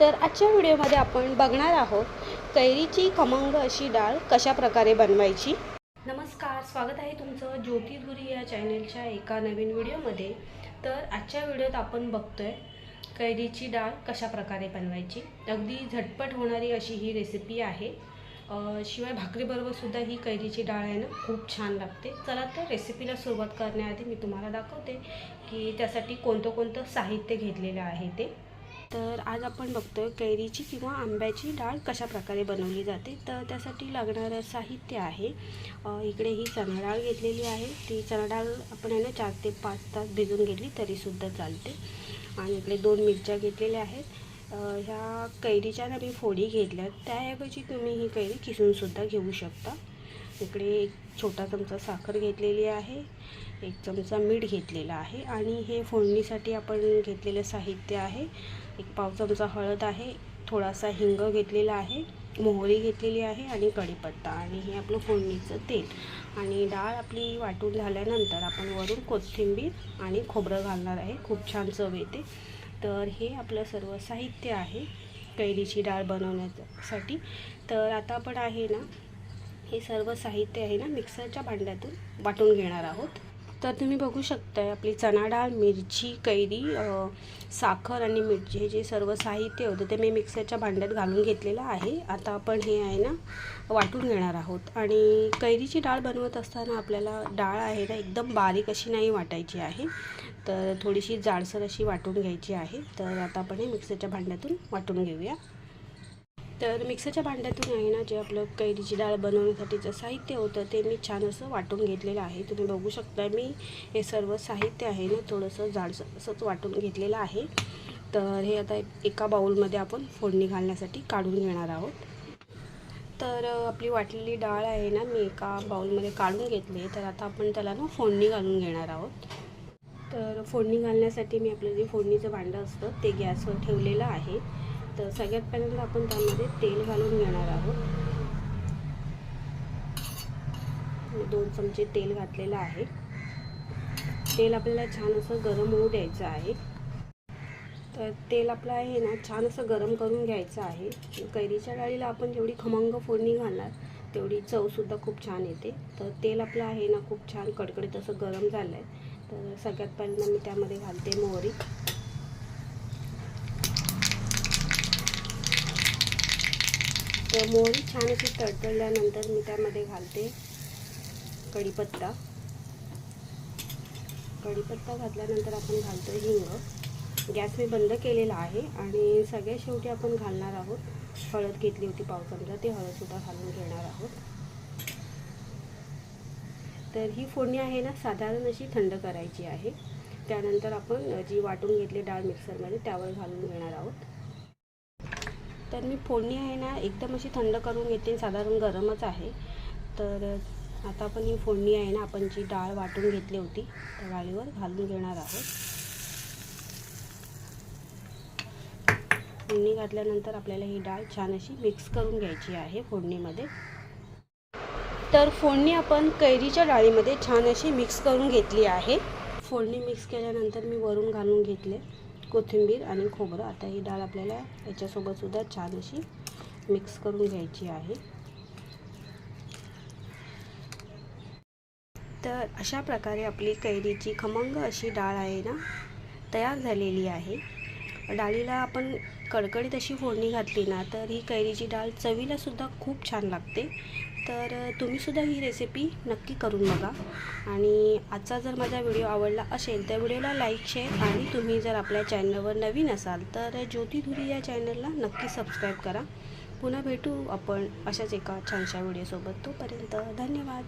तर आजच्या व्हिडिओमध्ये आपण बघणार आहोत कैरीची खमंग अशी डाळ कशा प्रकारे बनवायची? नमस्कार स्वागत आहे तुमचं ज्योतिधुरी या चॅनलच्या एका नवीन व्हिडिओमध्ये. तर आजच्या व्हिडिओत आपण बघतोय कैरीची डाळ कशा प्रकारे बनवायची. अगदी झटपट होणारी अशी ही रेसिपी आहे. शिवाय भाकरीबरोबरसुद्धा ही कैरीची डाळ आहे ना खूप छान लागते. चला तर रेसिपीला सुरुवात करण्याआधी मी तुम्हाला दाखवते की त्यासाठी कोणतं कोणतं साहित्य घेतलेलं आहे ते. तर आज आपण बघतो कैरीची किंवा आंब्याची डाळ कशा प्रकारे बनवली जाते. तर त्यासाठी लागणारं साहित्य आहे. इकडे ही चणा डाळ घेतलेली आहे. ती चणा डाळ आपण आहे ना चार ते पाच तास भिजून घेतली तरीसुद्धा चालते. आणि इकडे दोन मिरच्या घेतलेल्या आहेत. ह्या कैरीच्या ना मी फोडी घेतल्या त्याऐवजी तुम्ही ही कैरी किसूनसुद्धा घेऊ शकता. इकडे एक छोटा चमचा साखर घेतलेली आहे एक चमचा मीठ घेतलेला आहे आणि हे फोडणीसाठी आपण घेतलेलं साहित्य आहे. एक पाव चमचा हळद आहे थोडासा हिंग घेतलेला आहे मोहरी घेतलेली आहे आणि कढीपत्ता आणि हे आपलं फोडणीचं तेल. आणि डाळ आपली वाटून झाल्यानंतर आपण वरून कोथिंबीर आणि खोबरं घालणार आहे. खूप छान चव येते. तर हे आपलं सर्व साहित्य आहे कैरीची डाळ बनवण्यासाठी. तर आता आपण आहे ना हे सर्व साहित्य आहे ना मिक्सरच्या भांड्यातून वाटून घेणार आहोत. तर तुम्ही बघू शकताय आपली चणा डाळ मिरची कैरी साखर आणि मिरची हे जे सर्व साहित्य होतं ते मी मिक्सरच्या भांड्यात घालून घेतलेलं आहे. आता आपण हे आहे ना वाटून घेणार आहोत. आणि कैरीची डाळ बनवत असताना आपल्याला डाळ आहे ना एकदम बारीक अशी नाही वाटायची आहे. तर थोडीशी जाडसर अशी वाटून घ्यायची आहे. तर आता आपण हे मिक्सरच्या भांड्यातून वाटून घेऊया. तर मिक्सरच्या भांड्यातून आहे ना जे आपलं कैरीची डाळ बनवण्यासाठीचं साहित्य होतं ते मी छान असं वाटून घेतलेलं आहे. तुम्ही बघू शकता मी हे सर्व साहित्य आहे ना थोडंसं जाडसं असंच वाटून घेतलेलं आहे. तर हे आता एका बाऊलमध्ये आपण फोडणी घालण्यासाठी काढून घेणार आहोत. तर आपली वाटलेली डाळ आहे ना मी एका बाऊलमध्ये काढून घेतली तर आता आपण त्याला ना फोडणी घालून घेणार आहोत. तर फोडणी घालण्यासाठी मी आपलं जे फोडणीचं भांडं असतं ते गॅसवर ठेवलेलं आहे. तर सगळ्यात पहिल्यांदा आपण त्यामध्ये तेल घालून घेणार आहोत. दोन चमचे तेल घातलेलं आहे. तेल आपल्याला छान असं गरम होऊ द्यायचं आहे. तर तेल आपलं आहे ना छान असं गरम करून घ्यायचं आहे. कैरीच्या डाळीला आपण जेवढी खमंग फोडणी घालणार तेवढी चवसुद्धा खूप छान येते. तर तेल आपलं आहे ना खूप छान कडकडीत असं गरम झालं आहे तर सगळ्यात पहिल्यांदा मी त्यामध्ये घालते मोहरी. तर मोहरी छान अशी तडतडल्यानंतर मी त्यामध्ये घालते कढीपत्ता. कढीपत्ता घातल्यानंतर आपण घालतो हिंग. गॅस मी बंद केलेला आहे आणि सगळ्या शेवटी आपण घालणार आहोत. हळद घेतली होती पाव चमचा ती हळदसुद्धा घालून घेणार आहोत. तर ही फोडणी आहे ना साधारण अशी थंड करायची आहे. त्यानंतर आपण जी वाटून घेतली डाळ मिक्सरमध्ये त्यावर घालून घेणार आहोत. तर मी फोडणी आहे ना एकदम अशी थंड करून घेते साधारण गरमच आहे. तर आता आपण ही फोडणी आहे ना आपण जी डाळ वाटून घेतली होती त्या डाळीवर घालून घेणार आहोत. फोडणी घातल्यानंतर आपल्याला ही डाळ छान अशी मिक्स करून घ्यायची आहे फोडणीमध्ये. तर फोडणी आपण कैरीच्या डाळीमध्ये छान अशी मिक्स करून घेतली आहे. फोडणी मिक्स केल्यानंतर मी वरून घालून घेतले. कोथिंबीर आणि खोबरं. आता ही डाळ आपल्याला याच्यासोबतसुद्धा छान अशी मिक्स करून घ्यायची आहे. तर अशा प्रकारे आपली कैरीची खमंग अशी डाळ आहे ना तयार झालेली आहे. डाळीला आपण कडकडीत अशी फोडणी घातली ना तर ही कैरीची डाळ चवीलासुद्धा खूप छान लागते. तर तुम्हीसुद्धा ही रेसिपी नक्की करून बघा. आणि आजचा जर माझा व्हिडिओ आवडला असेल तर व्हिडिओला लाईक शेअर आणि तुम्ही जर आपल्या चॅनलवर नवीन असाल तर ज्योती धुरी या चॅनलला नक्की सबस्क्राईब करा. पुन्हा भेटू आपण अशाच एका छानशा व्हिडिओसोबत तोपर्यंत धन्यवाद.